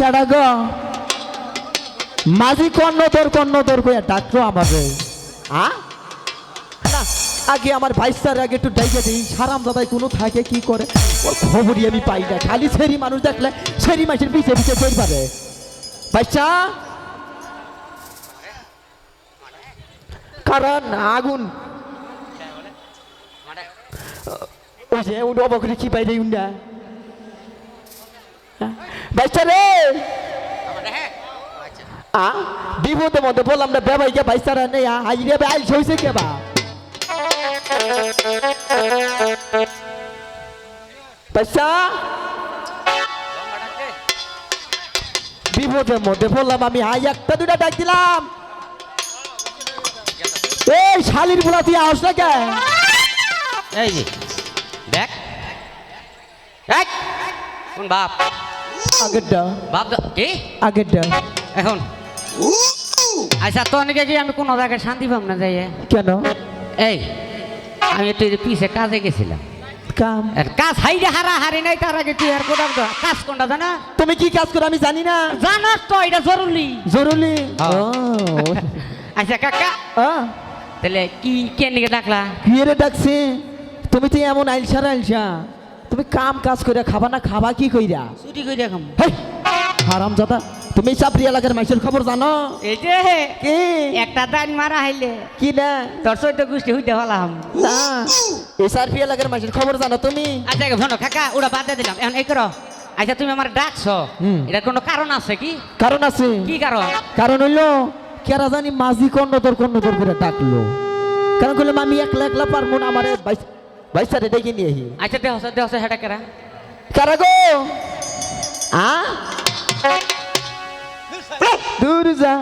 কেডা গো। মাঝি কর্ণ তোর কর্ণ তোর কইয়া ডাকতো আমাকে। আ? আগে আমার ভাই স্যার আগে একটু ডাইকে দিই। সারাম দাদাই কোনো থাকে কি করে? ওর খবরই আমি পাই না। খালি সেরি মানুষ দেখলে সেরি মাসের পিছে পিছে চল পারে বাচ্চা কারণ আগুন? ওই যে উনি অবকরে কি পাই রে উন্ডা? বাচ্চা রে আ? বিপদের মধ্যে বললাম না বেবাই কে বাইসারা নেই আজ রে আইল হইছে কে বা? বাচ্চা বিপদের মধ্যে বললাম আমি আজ একটা দুটা ডাক দিলাম। এই শালির বুলা তুই আস না কে এই দেখ। দেখ। কোন বাপ? আগেরটা। বাপ দা- কি? আগেরটা। এখন? আচ্ছা তো অনেকে কি আমি কোনো জায়গায় শান্তি পাব না যাইয়ে? কেন? এই আমি একটু এই যে পিছে কাজে গেছিলাম। কাম? আর কাজ হাইরে হারা হারি নাই তার আগে তুই আর কাজ কোনটা জানা? তুমি কি কাজ করো আমি জানি না। জানাস তো এটা জরুরি। জরুরি। ও। আচ্ছা কাকা। তাহলে কি কেন ডাকলা? কি রে ডাকছে? তুমি তো এমন আইলসা আইলসা তুমি কাম কাজ করে খাবা না খাবা কি কইরা? চুরি করে খাম। হেই হারাম জাদা তুমি চাপড়ি এলাকার মাইসের খবর জানো? এই যে কি? একটা দান মারা হাইলে। কি না? তোর চৈত্য গোষ্ঠী হইতে হলাম না এই সারপি এলাকার মাইসের খবর জানো তুমি? আচ্ছা শোনো কাকা ওরা বাদ দিয়ে দিলাম। এখন এই করো। আচ্ছা তুমি আমার ডাকছো। হুম। এটা কোনো কারণ আছে কি? কারণ আছে। কি কারণ? কারণ হইল কেরা জানি মাঝি কর্ণতর কর্ণতর করে ডাকলো। কারণ করলাম আমি একলা একলা পারব না আমার বাইসারে ডেকে নিয়ে আহি। আচ্ছা দেহ দেহ হেটা কেরা? কারা গো? আ? দূর যা।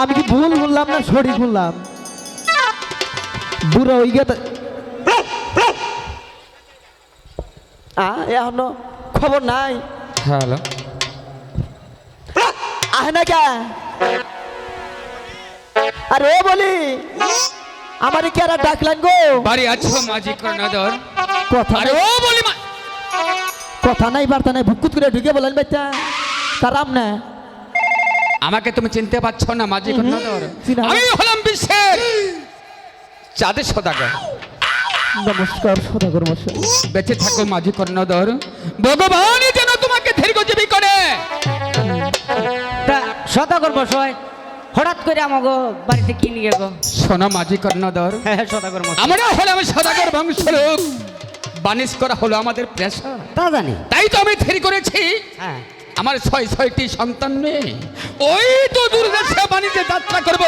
আমি কি ভুল বললাম না সঠিক বললাম? বুড়ো হয়ে গেছে আ এখনও খবর নাই? হ্যালো। আহ না কে? আরে বলি। আমার কেরা ডাকলেন গো? বাড়ি আছো মাঝি কর্ণধর। কথা আরে ও বলি মা- কথা নাই বার্তা নাই ভুকুত করে ঢুকে বলেন বেটা। কারাম না। আমাকে তুমি চিনতে পারছ না মাঝি কর্ণধর। আমি হলাম বিশ্বের চাঁদের সদাগর। নমস্কার সদাগর মশাই। বেঁচে থাকো মাঝি কর্ণধর। ভগবান যেন তোমাকে দীর্ঘজীবী করে। তা সদা করব সয় হঠাৎ করে আমাকে বাড়িতে কি নিয়ে গো? শোনো মাঝি কর্ণধর। হ্যাঁ সদা করব আমরা হলাম সদাগর বংশলোক। বানিশ করা হলো আমাদের পেশা তা জানি। তাই তো আমি ধীর করেছি। হ্যাঁ। আমার ছয় ছয়টি সন্তান নেই। ওই তো দূরদেশে বাণিজ্যে যাত্রা করব।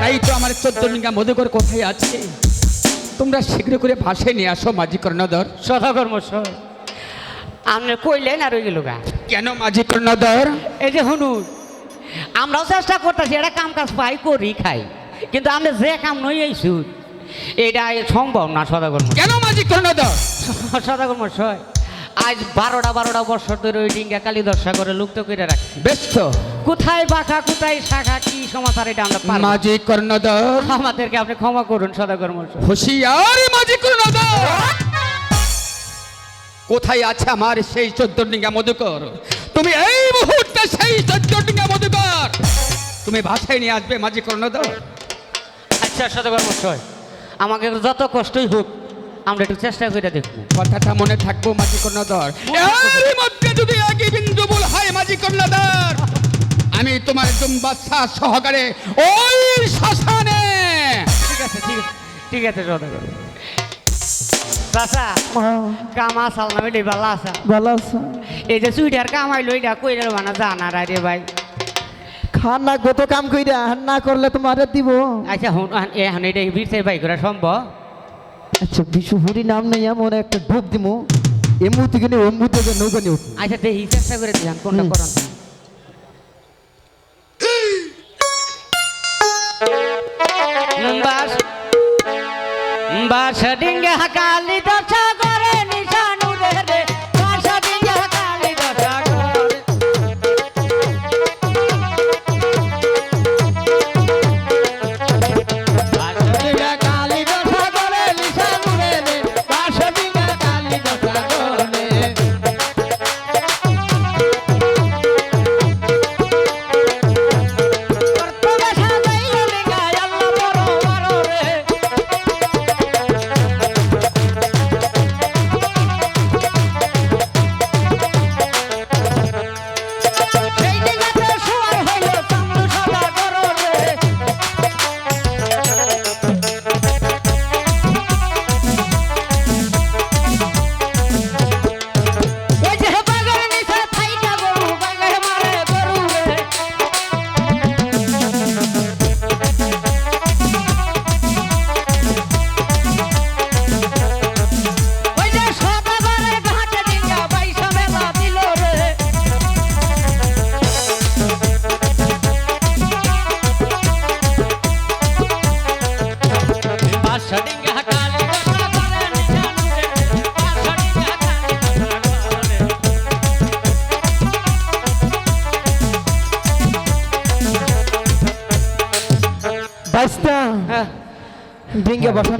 তাই তো আমার চোদ্দ নিগা মধুকর কোথায় আছে? তোমরা শীঘ্র করে ভাসে নিয়ে আসো মাঝি কর্ণধর। সদা করব সয় আপনি কইলেন আর ওই গেল কেন মাঝি কর্ণধর? এই যে শুনুন আমরাও চেষ্টা করতেছি এটা কাম কাজ পাই করি খাই। কিন্তু আমরা যে কাম নই এই সুদ। এটা সম্ভব না সদা করব কেন মাঝি কর্ণধর সদা করব সয় আজ বারোটা বারোটা বছর ধরে ওই ডিঙ্গা কালী দর্শা করে লুপ্ত করে রাখছি। বেশ তো। কোথায় বাঁকা কোথায় শাখা কি সমাচার এটা আমরা পারব না। মাঝি কর্ণধর। আমাদেরকে আপনি ক্ষমা করুন সদাগর মশাই হুশিয়ার মাঝি কর্ণধর। কোথায় আছে আমার সেই চোদ্দ ডিঙ্গা মধুকর? তুমি এই মুহূর্তে সেই চোদ্দ ডিঙ্গা মধুকর তুমি ভাষায় নিয়ে আসবে মাঝি কর্ণধর আচ্ছা সদাগর মশাই আমাকে যত কষ্টই হোক আমরা একটু চেষ্টা করে দেখব। কথাটা মনে থাকব মাঝি কর্ণধর এর মধ্যে যদি একই বিন্দু ভুল হয় মাঝি কর্ণধর আমি তোমার জুম্বাচ্ছা সহকারে ওই শ্মশানে। ঠিক আছে ঠিক আছে ঠিক আছে সদাগর চাচা কামা সাল না ওইটাই ভালো আসা ভালো এই যে সুইটার কামাইলো এটা কইরে বানা জানা রে ভাই। খান না গত কাম কইরা না করলে তোমারে দিব। আচ্ছা হুন এখন এটা বীরসাই ভাই করা সম্ভব আচ্ছা বিশু হরি নাম নেই এমন একটা ঢোক দিমু। এ মুহূর্তে কিনে ওই মুহূর্তে গিয়ে নৌকা নিয়ে আচ্ছা দেখি চেষ্টা করে দিলাম কোনটা। করান বাস বাস ডিঙ্গে হাকালি দশা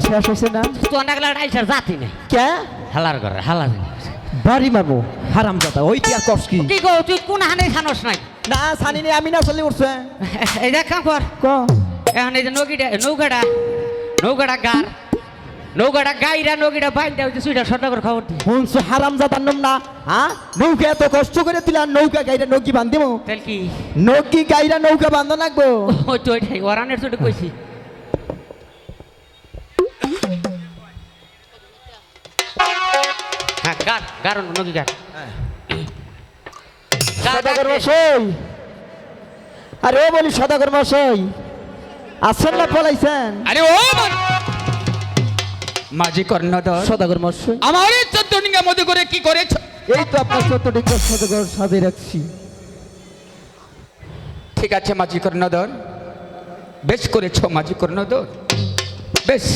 শেষ হয়েছে না? ডাকলে আইসার জাতি নেই। কে? হালার করে হালার বাড়ি মারবো হারাম দাদা ওই কি আর কস কি? কি গো তুই কোন হানে খানোস নাই? না সানি আমি না চলে উঠছে। এই দেখ কাম কর। ক? এখন এই যে নৌকিটা নৌকাটা নৌকাটা গার নৌকাটা গাইরা নৌকিটা বাইন দেওয়া হচ্ছে সুইটা সর্টা করে খবর দিই হারাম দাদার নাম না হ্যাঁ নৌকা এত কষ্ট করে আর নৌকা গাইরা নৌকি বান্ধিব তাহলে কি? নৌকি গাইরা নৌকা বান্ধ লাগবো। ওই তো ওইটাই ওরানের চোটে কইছি। হ্যাঁ নৌকি গার গার, সদাগর মশাই। আরে ও বলি সদাগর মশাই আছেন না পলাইছেন? আরে ও মাঝি কর্ণধর। সদাগর মশাই। আমার এই চোদ্দ মধ্যে করে কি করেছ? এই তো আপনার চোদ্দ সদাগর সাজে রাখছি। ঠিক আছে মাঝি কর্ণধর। বেশ করেছ মাঝি কর্ণধর। বেশ।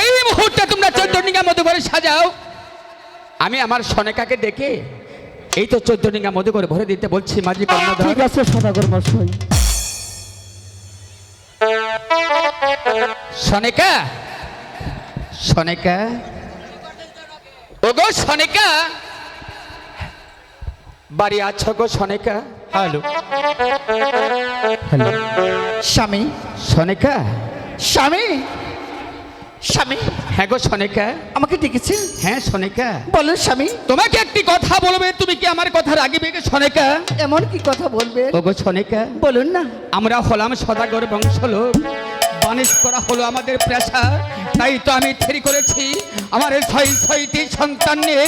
এই মুহূর্তে তোমরা চোদ্দ মধ্যে করে সাজাও। আমি আমার সনেকাকে ডেকে এই তো চোদ্দ ডিঙ্গা মধ্যে করে ভরে দিতে বলছি মাঝি ঠিক আছে সদাগর মশাই সনেকা? সনেকা? ওগো সনেকা! বাড়ি আছো গো সনেকা? হ্যালো। হ্যালো। স্বামী। সনেকা? স্বামী? স্বামী। হ্যাঁ গো সনেকা। আমাকে ডেকেছে? হ্যাঁ সনেকা। বলো স্বামী। তোমাকে একটি কথা বলবে তুমি কি আমার কথা রাগিবে গো সনেকা? এমন কি কথা বলবে? ওগো সনেকা। বলুন না। আমরা হলাম সদাগর বংশ লোক বানিশ করা হলো আমাদের পেশা। তাই তো আমি থেরি করেছি। আমার ছয় ছয়টি সন্তান নিয়ে।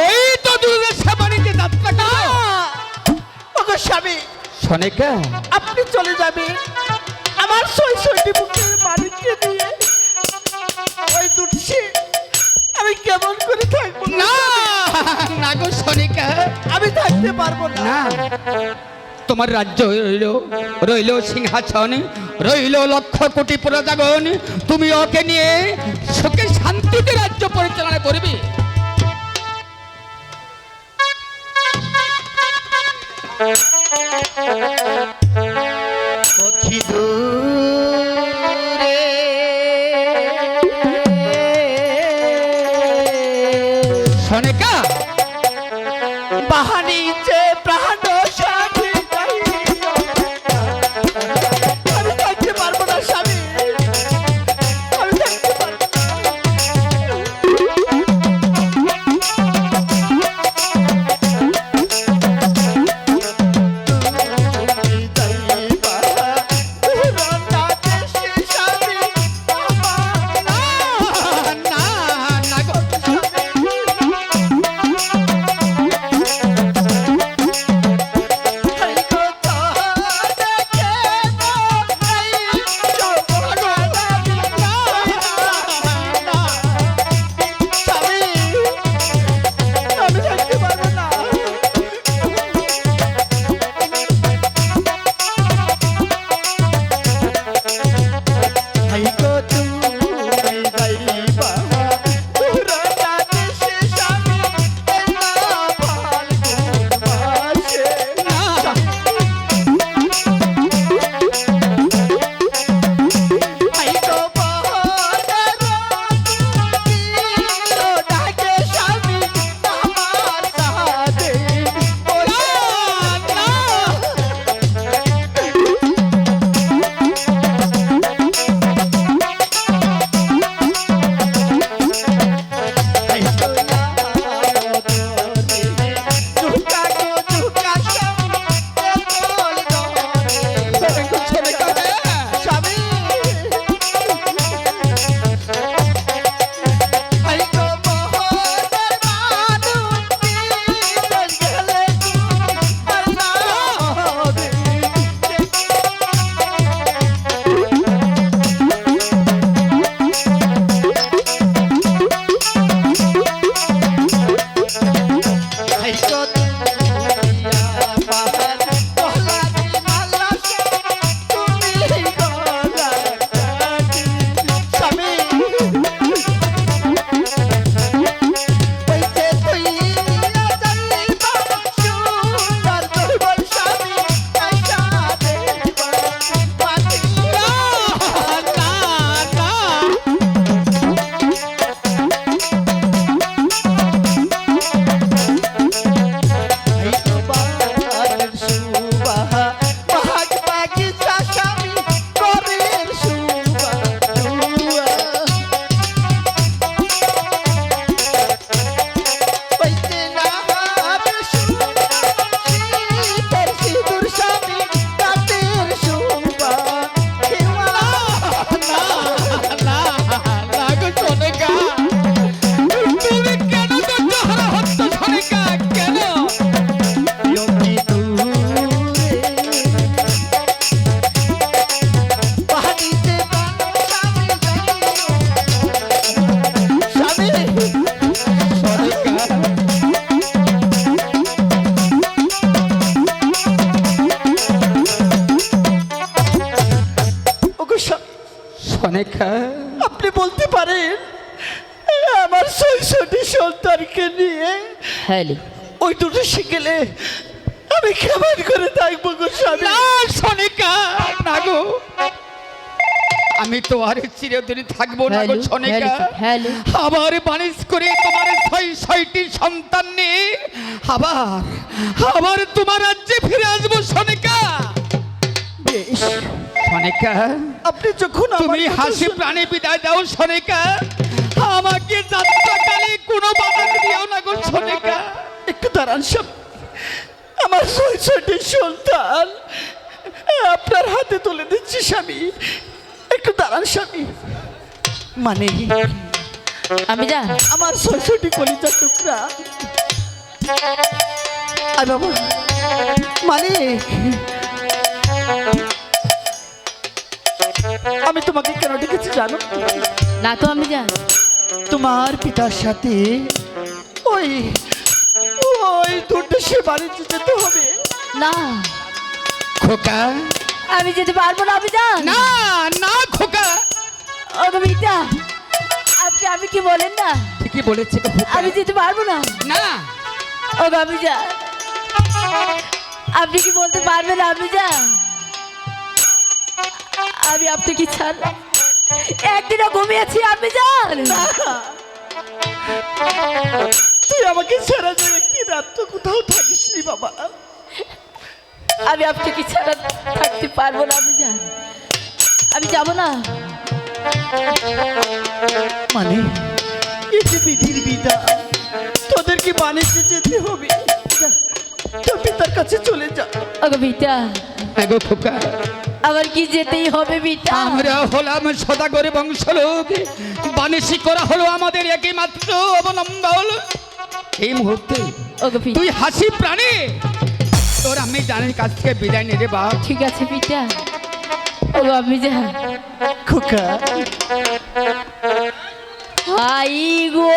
ওই তো দূরদেশে বাণিজ্যে যাত্রা ওগো স্বামী। সনেকা। আপনি চলে যাবেন। আমার শৈশবটি বুকের মালিককে নিয়ে আমি কেমন করে থাকব? না না গো সনিকা। আমি থাকতে পারব না। তোমার রাজ্য রইল রইল সিংহাসন রইল লক্ষ কোটি প্রজাগণ। তুমি ওকে নিয়ে সুখে শান্তিতে রাজ্য পরিচালনা করবে। পক্ষী আপনি বলতে পারেন আমার ছয়শটি সন্তানকে নিয়ে হ্যালো ওই দুটো শিখেলে আমি কেমন করে থাকব গো না সনিকা না গো। আমি তো আর চিরদিন থাকব না গো সনিকা। হ্যালো আবার বানিস করে তোমার ছয় ছয়টি সন্তান নিয়ে আবার আবার তোমার রাজ্যে ফিরে আসব সনিকা। বেশ। সনিকা। আপনি যখন আমার তুমি হাসি প্রাণে বিদায় দাও সনিকা। আমাকে যাত্রাকালে কোনো বাধা দিও না গো সনিকা। একটু দাঁড়ান সব আমার ছয়শটি সন্তান আপনার হাতে তুলে দিচ্ছি স্বামী। একটু দাঁড়ান স্বামী। মানে আমি যা। আমার ছয়শটি কলিজার টুকরা। আর বাবা। মানে আমি তোমাকে কেন ডেকেছি জানো? না তো আমি যা তোমার পিতার সাথে ওই ওই দুটো সে বাড়িতে যেতে হবে। না। খোকা। আমি যেতে পারব না আমি না না খোকা। ও আপনি আমি কি বলেন না? ঠিকই বলেছে আমি যেতে পারব না। না। ও যা আপনি কি বলতে পারবেন আমি যা আপনি কি ছাড়লাম একদিনও ঘুমিয়েছি আপনি যান। তুই আমাকে ছাড়া যে একটি রাত তো কোথাও থাকিস নি বাবা। আমি আপনাকে ছাড়া থাকতে পারব না আমি যান। আমি যাব না। মানে? এই যে বিধির বিদা তোদেরকে বাণিজ্যে যেতে হবে। যা, তোর পিতার কাছে চলে যা। ওগো বিটা। হ্যাঁ গো খোকা। আমার কি যেতেই হবে বিটা? আমরা হলাম সদাগর বংশ লোক বানিসি করা হলো আমাদের একই মাত্র অবলম্বন। এই মুহূর্তে তুই হাসি প্রাণে তোর আমি জানের কাছ থেকে বিদায় নিয়ে রে বাপ। ঠিক আছে বিটা। ওগো আমি যা। খোকা। হাই গো